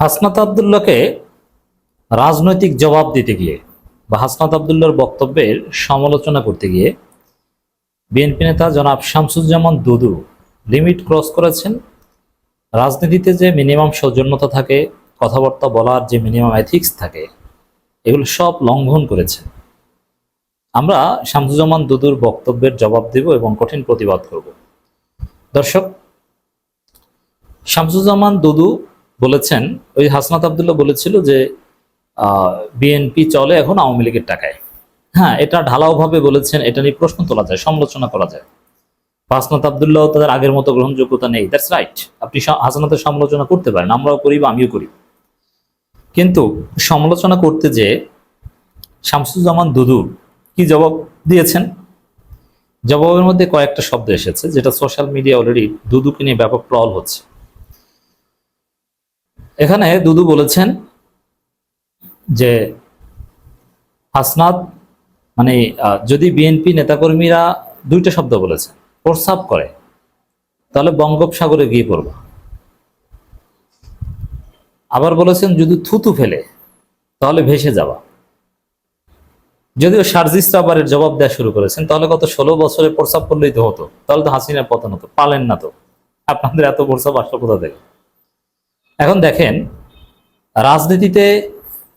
হাসনাত আবদুল্লাহকে রাজনৈতিক জবাব দিতে গিয়ে বা হাসনাত আবদুল্লার বক্তব্যের সমালোচনা করতে গিয়ে বিএনপি নেতা জনাব শামসুজ্জামান দুদু লিমিট ক্রস করেছেন। রাজনীতিতে যে মিনিমাম সৌজন্যতা থাকে, কথাবার্তা বলার যে মিনিমাম এথিক্স থাকে, এগুলো সব লঙ্ঘন করেছে। আমরা শামসুজ্জামান দুদুর বক্তব্যের জবাব দেব এবং কঠিন প্রতিবাদ করব। দর্শক, শামসুজ্জামান দুদু বলেছেন, ওই হাসনাত আবদুল্লাহ বলেছিল যে বিএনপি চলে এখন আওয়ামী লীগের টাকায়। হ্যাঁ এটা ঢালাওভাবে বলেছেন, এটা নিয়ে প্রশ্ন তোলা যায়, সমালোচনা করা যায়। হাসনাত আবদুল্লাহ তাদের আগের মতো গ্রহণযোগ্যতা নেই দ্যাটস রাইট আপনি হাসনাতের সমালোচনা করতে পারেন, আমরাও করি বা আমিও করি কিন্তু সমালোচনা করতে যে শামসুজ্জামান দুদু কি জবাব দিয়েছেন? জবাবের মধ্যে কয়েকটা শব্দ এসেছে, যেটা সোশ্যাল মিডিয়া অলরেডি দুদুকে নিয়ে ব্যাপক ট্রল হচ্ছে। এখানে দুদু বলেছেন যে হাসনাত মানে যদি বিএনপি নেতাকর্মীরা দুইটা শব্দ বলেছে প্রস্রাব করে, তাহলে বঙ্গোপসাগরে গিয়ে পড়বে। আবার বলেছেন, যদি থুতু ফেলে, তাহলে ভেসে যাওয়া যদিও সার্জিস রাবারের জবাব দেওয়া শুরু করেছেন, তাহলে গত ষোলো বছরে প্রস্রাব করলেই তো হতো, তাহলে তো হাসিনার পতন হতো, পালেন না তো। আপনাদের এত প্রস্রাব আসলো কোথা থেকে? এখন দেখেন, রাজনীতিতে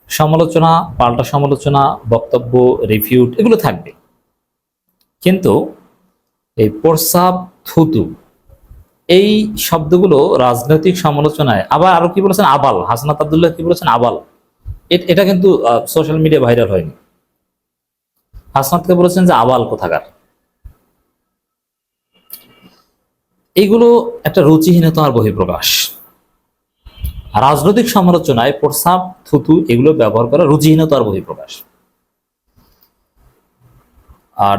সমালোচনা, পাল্টা সমালোচনা, বক্তব্য, রিফিউট এগুলো থাকবে। কিন্তু এই প্রস্রাব থুতু, এই শব্দগুলো রাজনৈতিক সমালোচনায়, আবার আরও কি বলেছেন? আবাল, হাসনাত আবদুল্লাহ কি বলেছেন? আবাল। এটা কিন্তু সোশ্যাল মিডিয়া ভাইরাল হয়নি। হাসনাতকে বলেছেন যে আবাল কোথাকার। এইগুলো একটা রুচিহীনতার বহিঃপ্রকাশ। রাজনৈতিক সমালোচনায় প্রস্রাব, থুতু এগুলো ব্যবহার করা রুচিহীনতার বহিঃপ্রকাশ।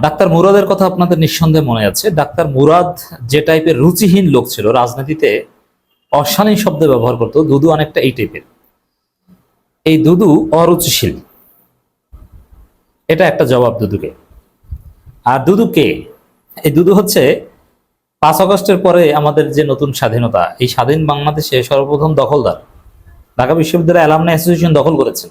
ডাক্তার মুরাদের কথা আপনাদের নিঃসন্দেহে মনে আছে। ডাক্তার মুরাদ যে টাইপের রুচিহীন লোক ছিল, রাজনীতিতে অশালীন শব্দ ব্যবহার করতো, দুদু অনেকটা এই টাইপের। এই দুদু অরুচিশীল। এটা একটা জবাব দুদুকে। আর দুদু কে? এই দুদু হচ্ছে পাঁচ আগস্টের পরে আমাদের যে নতুন স্বাধীনতা, এই স্বাধীন বাংলাদেশে সর্বপ্রথম দখলদার ঢাকা বিশ্ববিদ্যালয় অ্যালামনাই অ্যাসোসিয়েশন দখল করেছেন।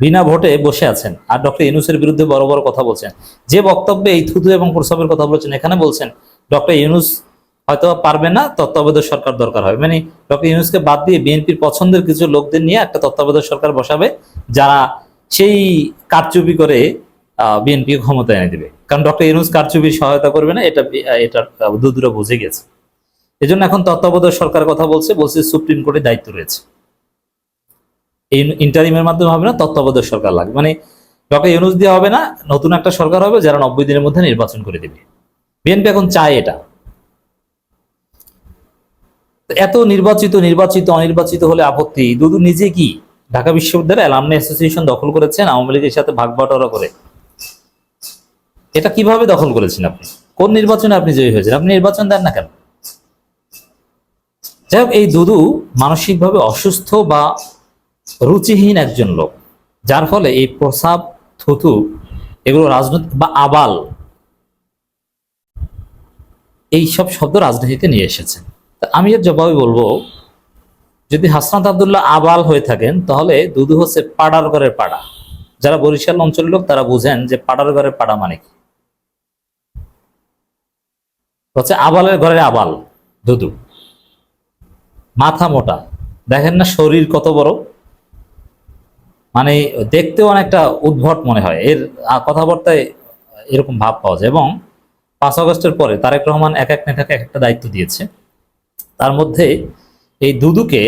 বিনা ভোটে বসে আছেন। আর ডক্টর ইউনুসের বিরুদ্ধে বড় বড় কথা বলছেন। যে বক্তব্যে এই থুতু এবং প্রস্রাবের কথা বলছেন, এখানে বলছেন, ডক্টর ইউনুস হয়তো পারবে না, তত্ত্বাবধায়ক সরকার দরকার হবে। মানে ডক্টর ইউনুসকে বাদ দিয়ে বিএনপির পছন্দের কিছু লোকদের নিয়ে একটা তত্ত্বাবধায়ক সরকার বসাবে, যারা সেই কারচুপি করে বিএনপি ক্ষমতায় এনে দেবে। কারণ ডক্টর ইউনুস কারচুপির সহায়তা করবে না, এটা এটা দুদূরা বুঝে গেছে। এজন্য এখন তত্ত্বাবধায়ক সরকার কথা বলছে বলছে সুপ্রিম কোর্টের দায়িত্ব রয়েছে। এই ইন্টারিমের মাধ্যমে হবে না, তত্ত্বাবধায়ক সরকার লাগবে। মানে ডক্টর ইউনুস দিয়ে হবে না, নতুন একটা সরকার হবে যারা নব্বই দিনের মধ্যে নির্বাচন করে দেবে। বিএনপি এখন চায় এটা। এত নির্বাচিত নির্বাচিত, অনির্বাচিত হলে আপত্তি। দুদু নিজে কি? ঢাকা বিশ্ববিদ্যালয় অ্যালামনি অ্যাসোসিয়েশন দখল করেছেন, আওয়ামী লীগের সাথে ভাগ বাটোয়ারা করে। এটা কীভাবে দখল করেছেন আপনি? কোন নির্বাচনে আপনি জয়ী হয়েছেন? আপনি নির্বাচন দেন না কেন? যাই এই দুদু মানসিকভাবে অসুস্থ বা রুচিহীন একজন লোক, যার ফলে এই প্রসাব, থুতু এগুলো রাজনৈতিক বা আবাল এই সব শব্দ রাজনীতিতে নিয়ে এসেছেন আমি এর জবাবে বলব, যদি হাসনাত আবদুল্লাহ আবাল হয়ে থাকেন, তাহলে দুদু হচ্ছে পাড়ার ঘরের পাড়া। যারা বরিশাল অঞ্চলের লোক, তারা বুঝেন যে পাড়ার ঘরের পাড়া মানে কি। হচ্ছে আবালের ঘরের আবাল, দুদু। মাথা মোটা। দেখেন না শরীর কত বড়। মানে দেখতেও অনেকটা উদ্ভট মনে হয়। এর কথাবার্তায় এরকম ভাব পাওয়া যায় এবং পাঁচ আগস্টের পরে তারেক রহমান এক এক নেতাকে এক একটা দায়িত্ব দিয়েছে। তার মধ্যে এই দুদুকে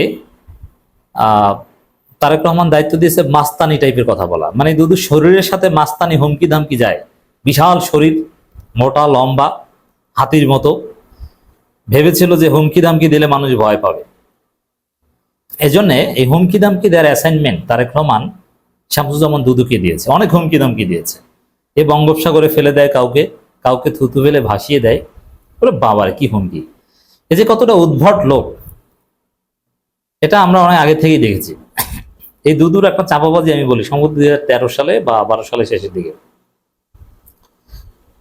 তারেক রহমান দায়িত্ব দিয়েছে মাস্তানি টাইপের কথা বলা। মানে দুদু শরীরের সাথে মাস্তানি হুমকি ধামকি যায়। বিশাল শরীর, মোটা, লম্বা। হাতির মতো। ভেবেছিল যে হুমকি ধামকি দিলে মানুষ ভয় পাবে। এজন্য এই হুমকি দামকি দেওয়ার অ্যাসাইনমেন্ট তারেক রহমান শামসুজ্জামান দুদুকে দিয়েছে। অনেক হুমকি দামকি দিয়েছে। এ বঙ্গোপসাগরে ফেলে দেয় কাউকে কাউকে থুতু ফেলে ভাসিয়ে দেয়। বলে, বাবার, কি হুমকি। এই যে কতটা উদ্ভট লোক, এটা আমরা অনেক আগে থেকেই দেখেছি। এই দুদুর একটা চাপাবাজি আমি বলি, সম্ভবত তেরো সালে বা বারো সালে শেষের দিকে।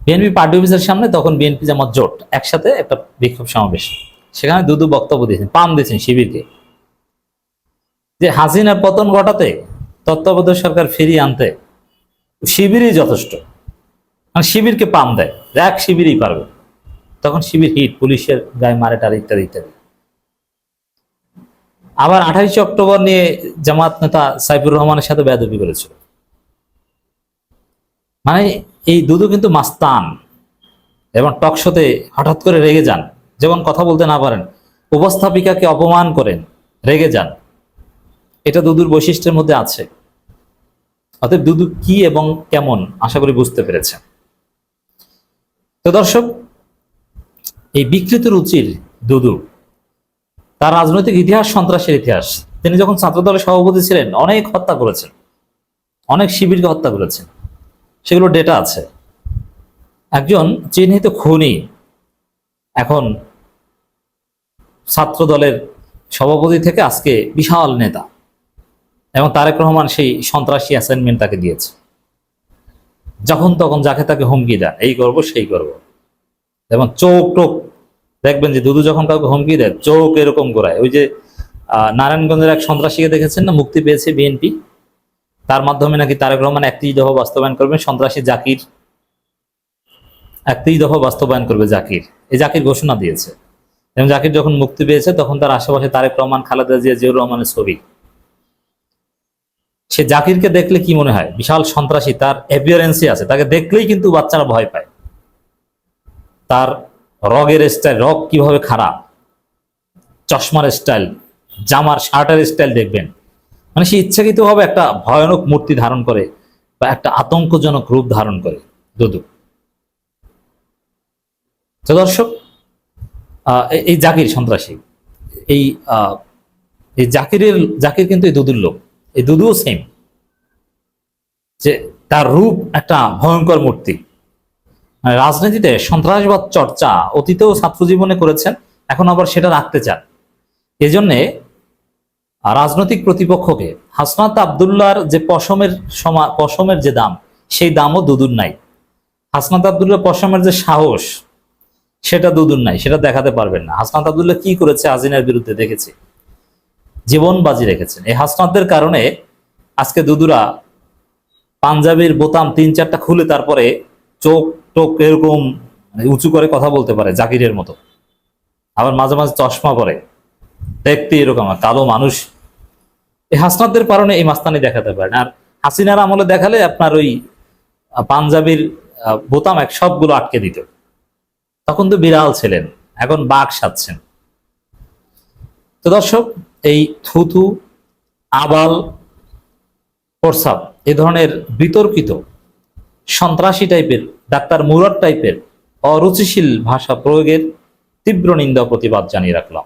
বিএনপি পার্টি অফিসের সামনে তখন বিএনপি জামাত জোট একসাথে একটা বিক্ষোভ সমাবেশ। সেখানে দুদু বক্তব্য দিয়েছেন পাম দিয়েছেন শিবিরকে। যে হাসিনার পতন ঘটাতে তত্ত্বাবধায়ক সরকার ফিরিয়ে আনতে শিবিরই যথেষ্ট। মানে শিবিরকে পাম দেয়, এক শিবিরই পারবে। তখন শিবির হিট, পুলিশের গায়ে মারে টারে ইত্যাদি ইত্যাদি। আবার আঠাইশে অক্টোবর নিয়ে জামাত নেতা সাইফুর রহমানের সাথে বেয়াদবি করেছিল। মানে এই দুদু কিন্তু মাস্তান। এবং টকশোতে হঠাৎ করে রেগে যান, যেমন কথা বলতে না পারেন। উপস্থাপিকাকে অপমান করেন, রেগে যান। এটা দুদুর বৈশিষ্ট্যের মধ্যে আছে। অতএব দুদু কি এবং কেমন, আশা করি বুঝতে পেরেছেন। তো দর্শক, এই বিকৃত রুচির দুদু তার রাজনৈতিক ইতিহাস, সন্ত্রাসের ইতিহাস। তিনি যখন ছাত্রদলের সভাপতি ছিলেন, অনেক হত্যা করেছেন। অনেক শিবিরকে হত্যা করেছেন। সেগুলো ডেটা আছে। একজন চিহ্নিত খুনি এখন ছাত্র দলের সভাপতি থেকে আজকে বিশাল নেতা এবং তারেক রহমান সেই সন্ত্রাসী অ্যাসাইনমেন্ট তাকে দিয়েছে। যখন তখন যাকে তাকে হুমকি দেন, এই করব, সেই করব। এবং চোখ টোক দেখবেন যে দুদু যখন কাউকে হুমকি দেয়, চোখ এরকম করায় ওই যে নারায়ণগঞ্জের এক সন্ত্রাসীকে দেখেছেন না? মুক্তি পেয়েছে বিএনপি। তার মাধ্যমে নাকি তারেক রহমান একত্রিশ দফা বাস্তবায়ন করবেন সন্ত্রাসী জাকির একত্রিশ দফা বাস্তবায়ন করবে জাকির। এই জাকির ঘোষণা দিয়েছে। এবং জাকির যখন মুক্তি পেয়েছে, তখন তার আশেপাশে তারেক রহমান, খালেদা জিয়া, জিয়াউর রহমানের ছবি। সে জাকিরকে দেখলে কি মনে হয়? বিশাল সন্ত্রাসী, তার অ্যাপিয়ারেন্সই আছে। তাকে দেখলেই কিন্তু বাচ্চারা ভয় পায়। তার রগের স্টাইল রগ কীভাবে খারাপ? চশমার স্টাইল জামার, শার্টের স্টাইল দেখবেন। মানে সে ইচ্ছাকৃতভাবে একটা ভয়ানক মূর্তি ধারণ করে বা একটা আতঙ্কজনক রূপ ধারণ করে দুদু দর্শক এই- জাকির সন্ত্রাসী, এই এই জাকিরের, জাকির কিন্তু এই দুদুর লোক। এই দুদুও সেম যে তার রূপ একটা ভয়ঙ্কর মূর্তি। মানে রাজনীতিতে সন্ত্রাসবাদ চর্চা অতীতেও ছাত্র জীবনে করেছেন, এখন আবার সেটা রাখতে চান। এজন্যে রাজনৈতিক প্রতিপক্ষকে হাসনাত আবদুল্লাহর যে পশমের সমা পশমের যে দাম, সেই দামও দুদুর নাই। হাসনাত আবদুল্লাহ পশমের যে সাহস, সেটা দুদুর নাই, সেটা দেখাতে পারবেন না। হাসনাত আবদুল্লাহ কি করেছে আজিনার বিরুদ্ধে দেখেছি। জীবন বাজি রেখেছেন। এই হাসনাতদের কারণে আজকে দুদুরা পাঞ্জাবির বোতাম তিন চারটা খুলে তারপরে চোখ টোক এরকম মানে উঁচু করে কথা বলতে পারে জাকিরের মতো। আবার মাঝে মাঝে চশমা পরে। দেখতে এরকম কালো মানুষ এই হাসনাতদের কারণে এই মাস্তানি দেখাতে পারেন আর হাসিনার আমলে দেখালে আপনার ওই পাঞ্জাবির বোতাম এক সবগুলো আটকে দিত। তখন তো বিড়াল ছিলেন, এখন বাঘ সাজছেন তো দর্শক, এই থুথু, আবাল, প্রসাব এ ধরনের বিতর্কিত, সন্ত্রাসী টাইপের, ডাক্তার মুরাদ টাইপের অরুচিশীল ভাষা প্রয়োগের তীব্র নিন্দা প্রতিবাদ জানিয়ে রাখলাম।